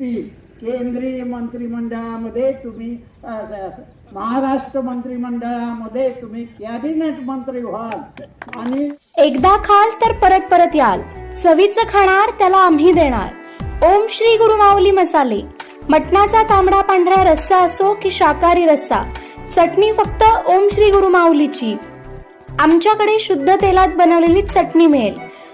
केंद्रीय मंत्रिमंडळामध्ये तुम्ही महाराष्ट्र मंत्रिमंडळामध्ये तुम्ही कॅबिनेट मंत्री व्हाल. आणि एकदा खाल तर परत परत याल. चवीचं खाणार त्याला आम्ही देणार. ओम श्री गुरु माऊली मसाले. मटणाचा तांबडा पांढरा रस्सा असो की शाकाहारी रस्सा. चटणी फक्त ओम श्री गुरु माऊलीची. आमच्याकडे शुद्ध तेलात बनवलेली चटणी मिळेल.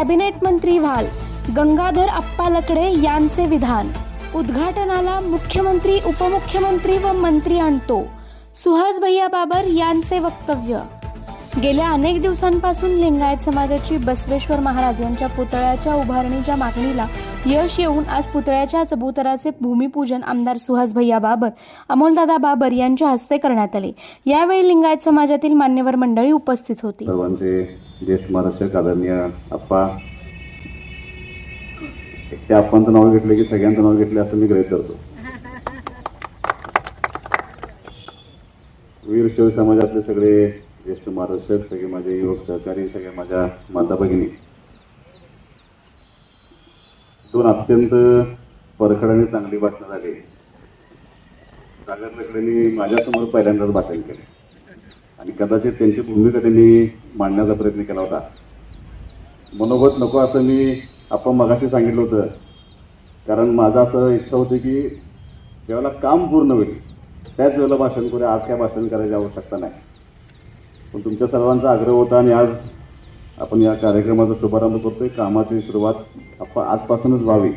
कॅबिनेट मंत्री व्हाल. गंगाधर अप्पा लकडे यांचे विधान. उद्घाटनाला मुख्यमंत्री उपमुख्यमंत्री व मंत्री आणतो. सुहास भैया बाबर यांचे वक्तव्य. गेल्या अनेक दिवसांपासून लिंगायत समाजाची बसवेश्वर महाराज यांच्या पुतळ्याच्या उभारणीच्या मागणीला यश येऊन आज पुतळ्याच्या चबुतराचे भूमिपूजन आमदार सुहास भैया बाबर अमोलदादा बाबर यांच्या हस्ते करण्यात आले. यावेळी लिंगायत समाजातील मान्यवर मंडळी उपस्थित होती. सर्वांचे ज्येष्ठ आदरणीय आप्पा त्या आप्पांचं नाव घेतलं की सगळ्यांचं नाव घेतलं असं मी ग्रहित करतो वीर समाजातले सगळे ज्येष्ठ महाराष्ट्र सगळे माझे युवक सहकारी सगळे माझ्या माता भगिनी दोन अत्यंत परखड आणि चांगली भाषणं झाली. सागर लकडेंनी माझ्यासमोर पहिल्यांदाच भाषण केले. आणि कदाचित त्यांची भूमिका त्यांनी मांडण्याचा प्रयत्न केला होता. मनोगत नको असं मी आपण मगाशी सांगितलं होतं. कारण माझं असं इच्छा होती की ज्यावेळेला काम पूर्ण होईल त्याच वेळेला भाषण करूया. आज काय भाषण करायची आवश्यकता नाही. पण तुमच्या सर्वांचा आग्रह होता आणि आज आपण या कार्यक्रमाचा शुभारंभ करतोय. कामाची सुरुवात आपण आजपासूनच व्हावी.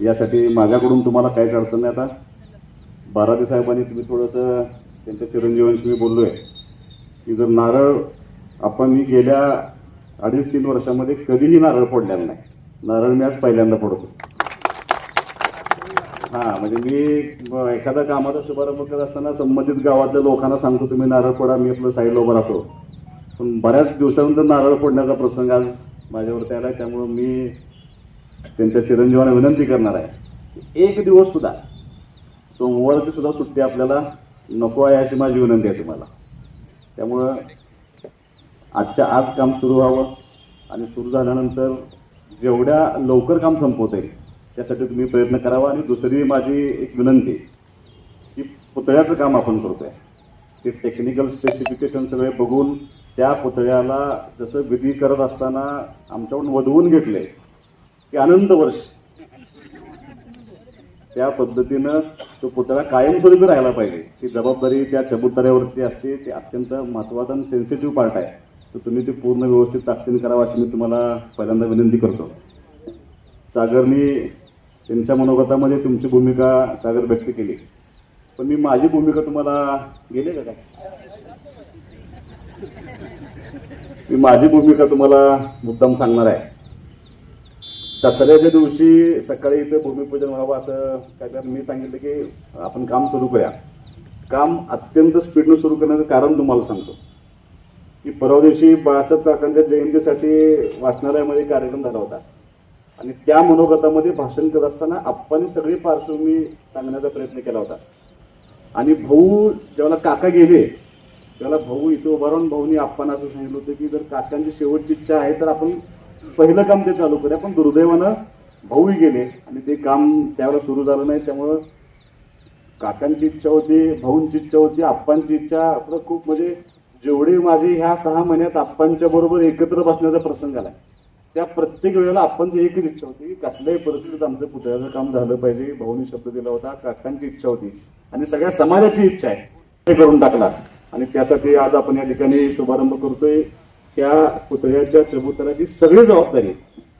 यासाठी माझ्याकडून तुम्हाला काहीच अडचण नाही. आता बाराजी साहेबांनी तुम्ही थोडंसं त्यांच्या चिरंजीवांशी मी बोललो आहे की जर नारळ आपण मी गेल्या अडीच तीन वर्षामध्ये कधीही नारळ फोडलेला नाही. नारळ मी आज पहिल्यांदा फोडतो हां म्हणजे मी एखाद्या कामाचा शुभारंभ करत असताना संबंधित गावातल्या लोकांना सांगतो तुम्ही नारळ फोडा मी आपलं साईडला उभं राहतो. पण बऱ्याच दिवसानंतर नारळ फोडण्याचा प्रसंग आज माझ्यावरती आला त्यामुळं मी त्यांच्या चिरंजीवांना विनंती करणार आहे. एक दिवस सुद्धा सोमवारची सुद्धा सुट्टी आपल्याला नको आहे अशी माझी विनंती आहे तुम्हाला. त्यामुळं आजच्या आज काम सुरू व्हावं आणि सुरू झाल्यानंतर जेवढ्या लवकर काम संपवता येईल त्यासाठी तुम्ही प्रयत्न करावा आणि दुसरी माझी एक विनंती की पुतळ्याचं काम आपण करतोय. ते टेक्निकल स्पेसिफिकेशन सगळे बघून त्या पुतळ्याला जसं विधी करत असताना आमच्याकडून वधवून घेतले की आनंद वर्ष. त्या पद्धतीनं तो पुतळा कायमस्वरूपी राहायला पाहिजे. ती जबाबदारी त्या चबुतऱ्यावरती असते ती अत्यंत महत्त्वाचा आणि सेन्सिटिव्ह पार्ट आहे. तर तुम्ही ते पूर्ण व्यवस्थित ताकदीन करावं अशी मी तुम्हाला पहिल्यांदा विनंती करतो. सागरनी त्यांच्या मनोगतामध्ये तुमची भूमिका सागर व्यक्त केली. पण मी माझी भूमिका तुम्हाला गेले का काय? मी माझी भूमिका तुम्हाला मुद्दाम सांगणार आहे. दसऱ्याच्या दिवशी सकाळी इथं भूमिपूजन व्हावं असं काय मी सांगितलं की आपण काम सुरू करूया. काम अत्यंत स्पीडनं सुरू करण्याचं कारण तुम्हाला सांगतो. की परवा दिवशी बाळासाहेब काकांच्या जयंतीसाठी वाचनालयामध्ये कार्यक्रम झाला होता. आणि त्या मनोगतामध्ये भाषण करत असताना आप्पांनी सगळी पार्श्वभूमी सांगण्याचा प्रयत्न केला होता. आणि भाऊ जेव्हा काका गेले त्याला भाऊ इथं उभा राहून भाऊनी आप्पांना असं सांगितलं होतं की जर काकांची शेवटची इच्छा आहे तर आपण पहिलं काम ते चालू करूया. पण दुर्दैवानं भाऊही गेले आणि ते काम त्यावेळेला सुरू झालं नाही. त्यामुळं काकांची इच्छा होती भाऊंची इच्छा होती आप्पांची इच्छा. आपलं खूप म्हणजे जेवढी माझी ह्या सहा महिन्यात आप्पांच्या बरोबर एकत्र बसण्याचा प्रसंग आला त्या प्रत्येक वेळेला आपण जे एकच इच्छा होती की कसल्याही परिस्थितीत आमचं पुतळ्याचं काम झालं पाहिजे भाऊनी शब्द दिला होता काकांची इच्छा होती. आणि सगळ्या समाजाची इच्छा आहे. ते करून टाकला. आणि त्यासाठी आज आपण या ठिकाणी शुभारंभ करतोय. त्या पुतळ्याच्या चबुतराची सगळी जबाबदारी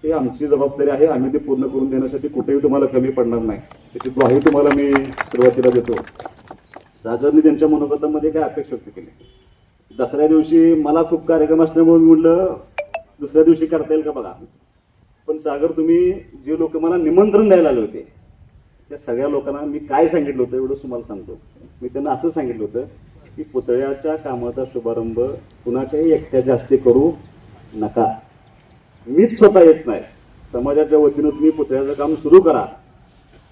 हे आमची जबाबदारी आहे. आम्ही ते पूर्ण करून देण्यासाठी कुठेही तुम्हाला कमी पडणार नाही. त्याची ग्वाही तुम्हाला मी सुरुवातीला देतो. सागरने त्यांच्या मनोगतामध्ये काय अपेक्षा व्यक्त केली? दसऱ्या दिवशी मला खूप कार्यक्रम असल्यामुळे म्हटलं दुसऱ्या दिवशी करता येईल का बघा? पण सागर तुम्ही जे लोक मला निमंत्रण द्यायला आले होते त्या सगळ्या लोकांना मी काय सांगितलं होतं एवढं तुम्हाला सांगतो. मी त्यांना असं सांगितलं होतं की पुतळ्याच्या कामाचा शुभारंभ कुणाच्याही एकट्याच्या हस्ते करू नका. मीच स्वतः येत नाही. समाजाच्या वतीनं तुम्ही पुतळ्याचं काम सुरू करा.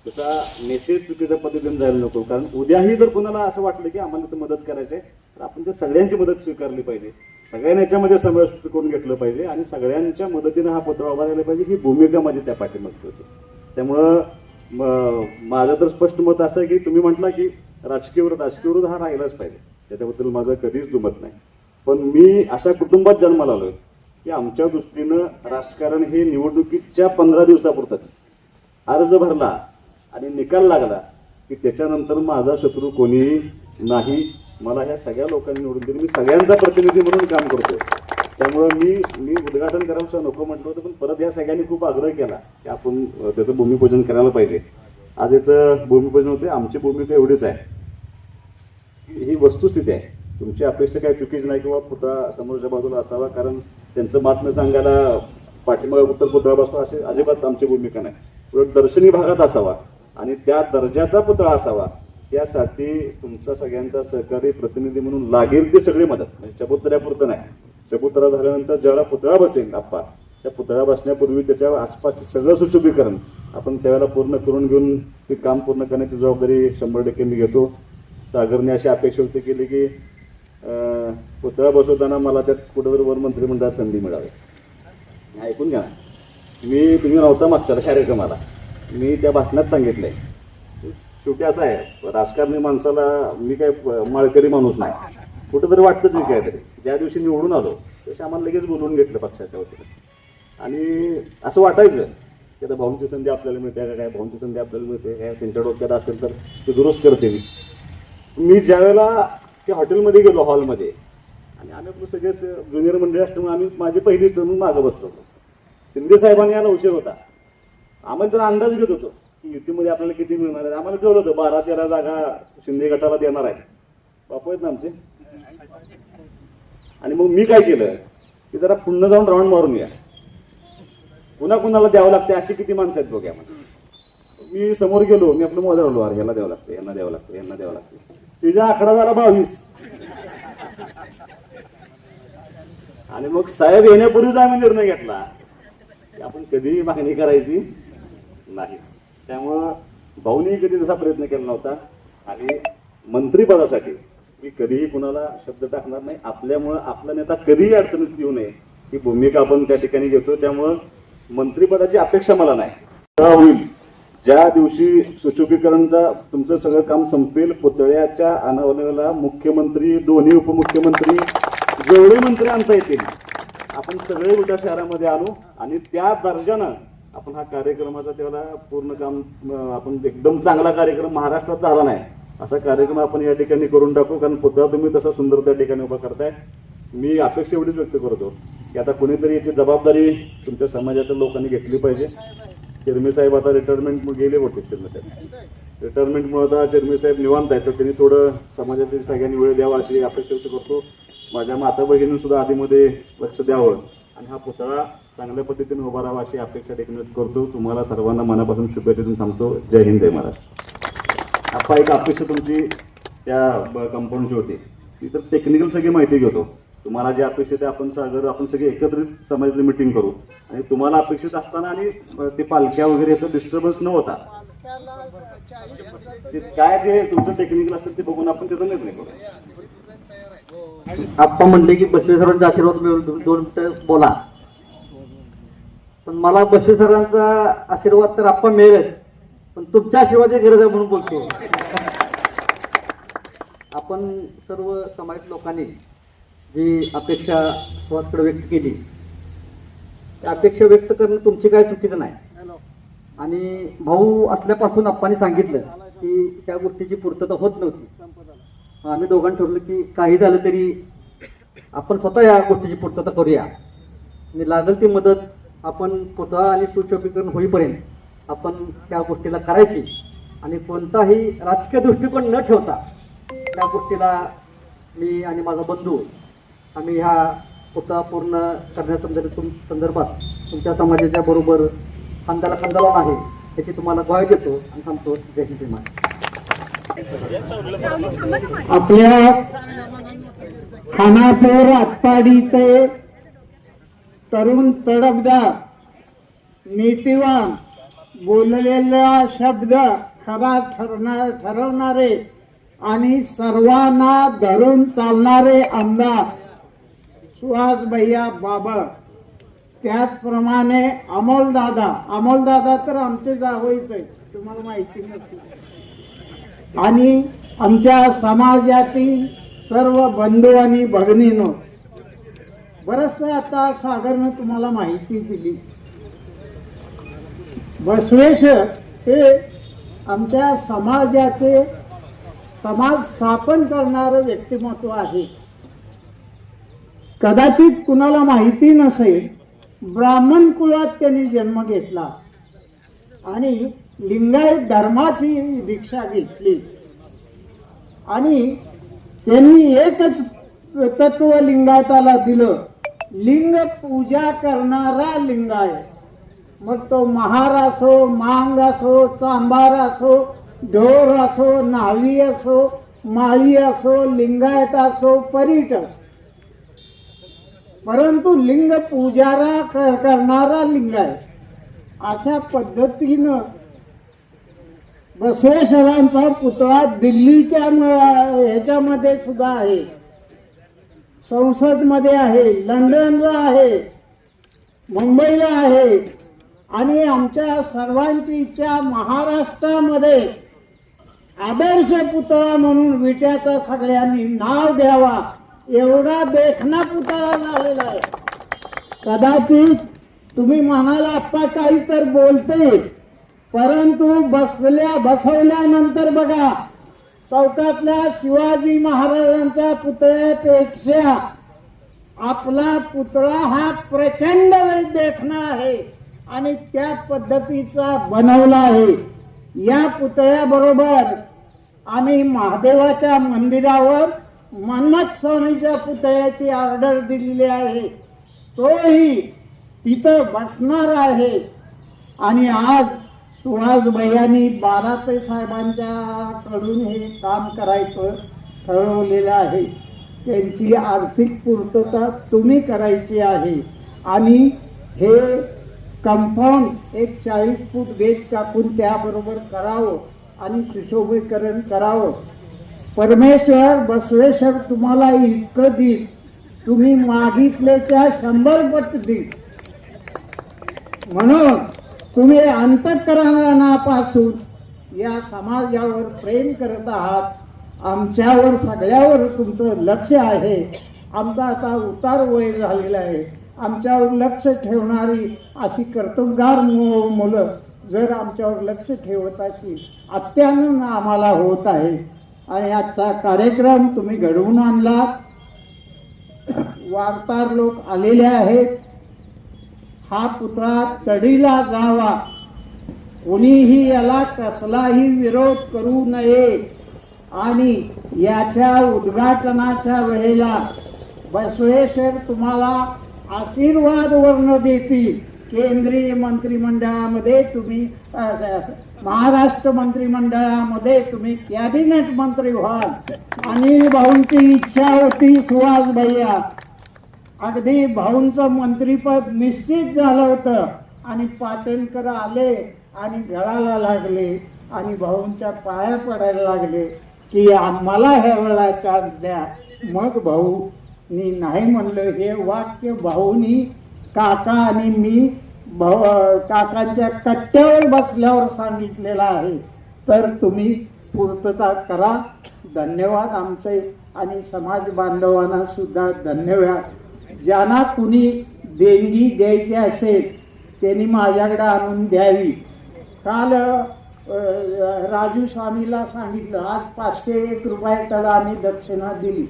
त्याचा मेसेज चुकीच्या पद्धतीने जायला नको. कारण उद्याही जर कोणाला असं वाटलं की आम्हाला तर मदत करायची आहे तर आपण त्या सगळ्यांची मदत स्वीकारली पाहिजे. सगळ्यांनी याच्यामध्ये समाविष्ट करून घेतलं पाहिजे आणि सगळ्यांच्या मदतीनं हा पुतळा उभा राहिला पाहिजे ही भूमिका माझी त्या पाठीमागची होती. त्यामुळं माझं तर स्पष्ट मत असं आहे की तुम्ही म्हटला की राजकीय विरोध राजकीय विरोध हा राहिलाच पाहिजे. त्याच्याबद्दल माझं कधीच जुमत नाही. पण मी अशा कुटुंबात जन्माला आलोय की आमच्या दृष्टीनं राजकारण हे निवडणुकीच्या पंधरा दिवसापुरतच. अर्ज भरला आणि निकाल लागला की त्याच्यानंतर माझा शत्रू कोणीही नाही मला ह्या सगळ्या लोकांनी निवडून दिली. मी सगळ्यांचा प्रतिनिधी म्हणून काम करतो त्यामुळं मी मी उद्घाटन करायचं नको म्हटलं होतं पण परत या सगळ्यांनी खूप आग्रह केला की आपण त्याचं भूमिपूजन करायला पाहिजे. आज याचं भूमिपूजन होते आमची भूमिका एवढीच आहे. ही वस्तुस्थिती आहे. तुमची अपेक्षा काही चुकीची नाही किंवा पुतळा समोरच्या बाजूला असावा कारण त्यांचं बातमी सांगायला पाठिंबा उत्तर पुतळा बसवा अशी अजिबात आमची भूमिका नाही. उलट दर्शनी भागात असावा आणि त्या दर्जाचा पुतळा असावा. यासाठी तुमचा सगळ्यांचा सहकारी प्रतिनिधी म्हणून लागेल ती सगळी मदत. म्हणजे चबुतऱ्यापुरतं नाही. चबुतरा झाल्यानंतर ज्यावेळेला पुतळा बसेल आप्पा त्या पुतळा बसण्यापूर्वी त्याच्या आसपासचे सगळं सुशोभीकरण. आपण त्यावेळेला पूर्ण करून घेऊन ते काम पूर्ण करण्याची जबाबदारी शंभर टक्के मी घेतो. सागरने अशी अपेक्षा व्यक्त केली की पुतळा बसवताना मला त्यात कुठेतरी वर मंत्रिमंडळात संधी मिळावी. ऐकून घ्या. मी तुम्ही नव्हता मागच्या कार्यक्रमाला. मी त्या भाषणात आहे शेवटी असं आहे राजकारणी माणसाला मी काय माळकरी माणूस नाही. कुठंतरी वाटतंच मी काहीतरी. ज्या दिवशी निवडून आलो तसे आम्हाला लगेच बोलवून घेतलं पक्षाच्या वतीनं. आणि असं वाटायचं की आता भाऊंची संधी आपल्याला मिळते का काय? भाऊंची संधी आपल्याला मिळते. काय त्यांच्या डोक्यात असेल तर ते दुरुस्त करते मी मी ज्यावेळेला त्या हॉटेलमध्ये गेलो हॉलमध्ये आणि आम्ही आपलं सगळे ज्युनियर मंडळी असल्यामुळे आम्ही माझी पहिली म्हणून मागं बसतो. होतो शिंदे साहेबांनी याला उशीर होता. आम्ही तर अंदाज घेत होतो की युतीमध्ये आपल्याला किती मिळणार आहे आम्हाला ठेवलं होतं बारा तेरा जागा शिंदे गटाला देणार आहेत. बापू आहेत ना आमचे? आणि मग मी काय केलं? की जरा पुन्हा जाऊन राऊंड मारून या. पुन्हा कुणाला द्यावं लागते अशी किती माणसं आहेत बघ्या मी समोर गेलो मी आपलं मजा आलो अरे याला द्यावं लागतं यांना द्यावं लागतं यांना द्यावं लागतं तुझ्या अकरा झाला बावीस. आणि मग साहेब येण्यापूर्वीच आम्ही निर्णय घेतला. की आपण कधीही मागणी करायची नाही. त्यामुळं भाऊनी कधी तसा प्रयत्न केला नव्हता. आणि मंत्रीपदासाठी मी कधीही कुणाला शब्द टाकणार नाही. आपल्यामुळं आपला नेता कधीही अडचणीत येऊ नये ही भूमिका आपण त्या ठिकाणी घेतो त्यामुळं मंत्रिपदाची अपेक्षा मला नाही. का होईल. ज्या दिवशी सुशोभीकरणचा तुमचं सगळं काम संपेल पुतळ्याच्या अनावल्याला मुख्यमंत्री दोन्ही उपमुख्यमंत्री जेवढे मंत्री आणता येतील आपण सगळे उलट्या शहरामध्ये आणू आणि त्या दर्जानं आपण हा कार्यक्रमाचा त्याला पूर्ण काम आपण एकदम चांगला कार्यक्रम महाराष्ट्रात झाला नाही. असा कार्यक्रम आपण या ठिकाणी करून टाकू कारण पुतळा तुम्ही तसा सुंदर त्या ठिकाणी उभा करताय. मी अपेक्षा एवढीच व्यक्त करतो की आता कोणीतरी याची जबाबदारी तुमच्या समाजाच्या लोकांनी घेतली पाहिजे. चिरमी साहेब आता रिटायरमेंट गेले होते चिरमी साहेब. रिटायरमेंटमुळे आता चिरमी साहेब निवांत आहेत तर त्यांनी थोडं समाजाची सगळ्यांनी वेळ द्यावा अशी अपेक्षा व्यक्त करतो. माझ्या माता बहिणींसुद्धा आधीमध्ये लक्ष द्यावं. आणि हा पुतळा चांगल्या पद्धतीने उभा राहावा अशी अपेक्षा देखील करतो. तुम्हाला सर्वांना मनापासून शुभेच्छा देऊन थांबतो जय हिंद जय महाराष्ट्र. आता एक अपेक्षा तुमची त्या कंपाऊंडची होती. ती तर टेक्निकल सगळी माहिती घेतो. तुम्हाला जे अपेक्षित आहे आपण सागर आपण सगळे एकत्रित समाजातली मिटिंग करू. आणि तुम्हाला अपेक्षित असताना आणि ते पालख्या वगैरे याचा डिस्टर्बन्स न होता. ते काय ते तुमचं टेक्निकल असेल ते बघून आपण त्याचा निर्णय करू. आप्पा म्हणले की बसवेश्वरांचा आशीर्वाद मिळून दोन मिनिटं बोला. पण मला बसवे सरांचा आशीर्वाद तर आपण मिळेलच. पण तुमच्या आशीर्वादाची गरज आहे म्हणून बोलतो. आपण सर्व समाज लोकांनी जी अपेक्षा सुहासकडे व्यक्त केली त्या अपेक्षा व्यक्त करणं तुमची काय चुकीचं नाही. आणि भाऊ असल्यापासून आप्पांनी सांगितलं की त्या गोष्टीची पूर्तता होत नव्हती. आम्ही दोघांनी ठरवलं की काही झालं तरी आपण स्वतः या गोष्टीची पूर्तता करूया. आणि लागेल ती मदत आपण पुतळा आणि सुशोभीकरण होईपर्यंत आपण त्या गोष्टीला करायची. आणि कोणताही राजकीय दृष्टिकोन न ठेवता त्या गोष्टीला मी आणि माझा बंधू आम्ही ह्या पुतळा पूर्ण करण्यासंदर्भात तुम संदर्भात तुमच्या समाजाच्या बरोबर खांद्याला खांदा लावून आहे याची तुम्हाला ग्वाही देतो आणि थांबतो जय हिंद जय आपल्या खानापूर आटपाडीचे तरुण तडफदार नीतिवान बोललेला शब्द खरा ठरणार ठरवणारे आणि सर्वांना धरून चालणारे आमदार सुहास भैया बाबर. त्याचप्रमाणे अमोलदादा अमोलदादा तर आमचे जावईच आहे तुम्हाला माहिती नसेल. आणि आमच्या समाजातील सर्व बंधू आणि भगिनीनो बरचसं आता सागरनं तुम्हाला माहिती दिली. बसवेश्वर हे आमच्या समाजाचे समाज स्थापन करणारं व्यक्तिमत्व आहे. कदाचित कुणाला माहिती नसेल ब्राह्मण कुळात त्यांनी जन्म घेतला आणि लिंगायत धर्माची दीक्षा घेतली. आणि त्यांनी एकच तत्व लिंगायताला दिलं लिंग पूजा करणारा लिंग आहे. मग तो महार असो मांग असो चांबार असो ढोर असो नावी असो माळी असो लिंगायत असो परीट. परंतु लिंग पूजारा करणारा करणारा आहे. अशा पद्धतीनं बसवेश्वरांचा पुतळा दिल्लीच्या ह्याच्यामध्ये सुद्धा आहे. संसदमध्ये आहे लंडनला आहे मुंबईला आहे. आणि आमच्या सर्वांची इच्छा महाराष्ट्रामध्ये आदर्श पुतळा म्हणून विट्याचा सगळ्यांनी नाव द्यावा एवढा देखना पुतळा झालेला आहे. कदाचित तुम्ही म्हणाला आप्पा काही तर बोलते परंतु बसल्या बसवल्यानंतर बघा चौकातल्या शिवाजी महाराजांच्या पुतळ्यापेक्षा आपला पुतळा हा प्रचंड देखणा आहे आणि त्या पद्धतीचा बनवला आहे. या पुतळ्याबरोबर आम्ही महादेवाच्या मंदिरावर मन्मथ स्वामीच्या पुतळ्याची ऑर्डर दिलेली आहे. तोही तिथं बसणार आहे. आणि आज सुहास भैयानी बारापे साहेबांच्या कडून हे काम करायचं ठरवलेलं आहे. त्यांची आर्थिक पूर्तता तुम्ही करायची आहे. आणि हे कंपाऊंड एक चाळीस फूट गेट टाकून त्याबरोबर करावं आणि सुशोभीकरण करावं. परमेश्वर बसवेश्वर तुम्हाला इतकं देईल. तुम्ही मागितल्याच्या शंभर पट देईल. म्हणून तुम्ही अंतकरणापासून या समाजावर प्रेम करत आहात. आमच्यावर सगळ्यावर तुमचं लक्ष आहे. आमचा आता उतार वय झालेला आहे. आमच्यावर लक्ष ठेवणारी अशी कर्तबगार मुलं जर आमच्यावर लक्ष ठेवत अशी अत्यानंद आम्हाला होत आहे. आणि आजचा कार्यक्रम तुम्ही घडवून आणला वार्ताहर लोक आलेले आहेत. हा पुतळा तडीला जावा. कोणीही याला कसलाही विरोध करू नये. आणि याच्या उद्घाटनाच्या वेळेला बसवेश्वर तुम्हाला आशीर्वाद वर्ण देतील. केंद्रीय मंत्रिमंडळामध्ये तुम्ही महाराष्ट्र मंत्रिमंडळामध्ये तुम्ही कॅबिनेट मंत्री व्हाल. आणि भाऊंची इच्छा होती सुहास भैया. अगदी भाऊंचं मंत्रीपद निश्चित झालं होतं. आणि पाटणकर आले आणि गळाला लागले आणि भाऊंच्या पाया पडायला लागले की आम्हाला ह्या वेळा चान्स द्या. मग भाऊ मी नाही म्हणलं हे वाक्य भाऊनी काका आणि मी भाऊ काकांच्या कट्ट्यावर बसल्यावर सांगितलेलं आहे. तर तुम्ही पूर्तता करा. धन्यवाद आमचे. आणि समाज बांधवांना सुद्धा धन्यवाद. ज्यांना कुणी देणगी द्यायची असेल त्यांनी माझ्याकडे आणून द्यावी. काल राजू स्वामीला सांगितलं आज पाचशे एक रुपये त्याला आम्ही दक्षिणा दिली.